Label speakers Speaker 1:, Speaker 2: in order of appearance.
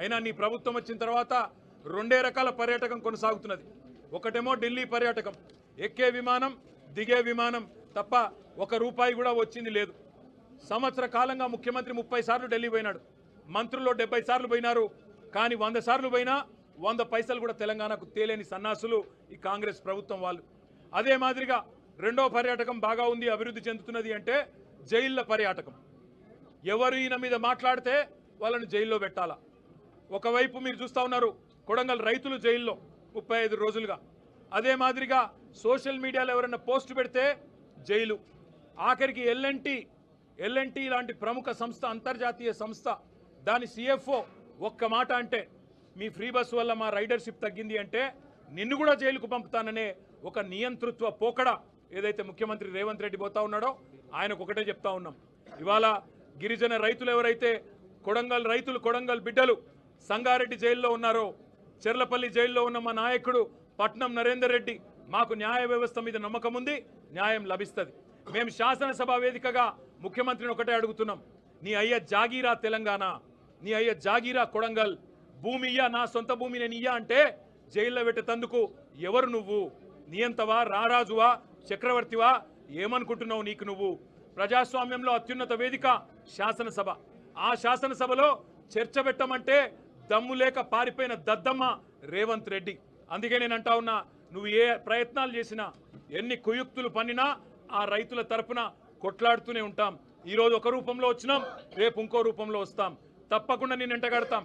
Speaker 1: అయినా నీ ప్రభుత్వం వచ్చిన తర్వాత రెండే రకాల పర్యాటకం కొనసాగుతున్నది. ఒకటేమో ఢిల్లీ పర్యాటకం. ఎక్కే విమానం దిగే విమానం తప్ప ఒక రూపాయి కూడా వచ్చింది లేదు. సంవత్సర కాలంగా ముఖ్యమంత్రి ముప్పై సార్లు ఢిల్లీ పోయినాడు. మంత్రుల్లో డెబ్బై సార్లు పోయినారు. కానీ వంద సార్లు పోయినా వంద పైసలు కూడా తెలంగాణకు తేలేని సన్నాసులు ఈ కాంగ్రెస్ ప్రభుత్వం వాళ్ళు. అదే మాదిరిగా రెండో పర్యాటకం బాగా ఉంది అభివృద్ధి చెందుతున్నది అంటే జైళ్ళ పర్యాటకం. ఎవరు ఈయన మీద మాట్లాడితే వాళ్ళని జైల్లో పెట్టాలా? ఒకవైపు మీరు చూస్తా ఉన్నారు కొడంగల్ రైతులు జైల్లో ముప్పై ఐదు రోజులుగా. అదే మాదిరిగా సోషల్ మీడియాలో ఎవరైనా పోస్ట్ పెడితే జైలు. ఆఖరికి ఎల్ఎన్టీ ఎల్ఎన్టీ లాంటి ప్రముఖ సంస్థ అంతర్జాతీయ సంస్థ దాని సిఎఫ్ఓ ఒక్క మాట అంటే మీ ఫ్రీ బస్ వల్ల మా రైడర్షిప్ తగ్గింది అంటే నిన్ను కూడా జైలుకు పంపుతాననే ఒక నియంతృత్వ పోకడ ఏదైతే ముఖ్యమంత్రి రేవంత్ రెడ్డి పోతా ఉన్నాడో ఆయనకు ఒకటే చెప్తా ఉన్నాం. ఇవాళ గిరిజన రైతులు ఎవరైతే కొడంగల్ రైతులు కొడంగల్ బిడ్డలు సంగారెడ్డి జైల్లో ఉన్నారో చెర్లపల్లి జైల్లో ఉన్న మా నాయకుడు పట్నం నరేందర్ రెడ్డి మాకు న్యాయ వ్యవస్థ మీద నమ్మకం ఉంది న్యాయం లభిస్తుంది. మేము శాసనసభ వేదికగా ముఖ్యమంత్రిని ఒకటే అడుగుతున్నాం. నీ అయ్య జాగీరా తెలంగాణ నీ అయ్య జాగీరా కొడంగల్ భూమి ఇయ్యా నా సొంత భూమి నేను ఇయ్యా అంటే జైల్లో పెట్టేందుకు ఎవరు నువ్వు? నియంతవా రారాజువా చక్రవర్తివా? ఏమనుకుంటున్నావు నీకు నువ్వు? ప్రజాస్వామ్యంలో అత్యున్నత వేదిక శాసనసభ. ఆ శాసనసభలో చర్చ పెట్టమంటే దమ్ము లేక పారిపోయిన దద్దమ్మ రేవంత్ రెడ్డి. అందుకే నేను అంటా ఉన్నా నువ్వు ఏ ప్రయత్నాలు చేసినా ఎన్ని కుయుక్తులు పన్నినా ఆ రైతుల తరపున కొట్లాడుతూనే ఉంటాం. ఈరోజు ఒక రూపంలో వచ్చినాం రేపు ఇంకో రూపంలో వస్తాం. తప్పకుండా నేను ఎంటగడతాం.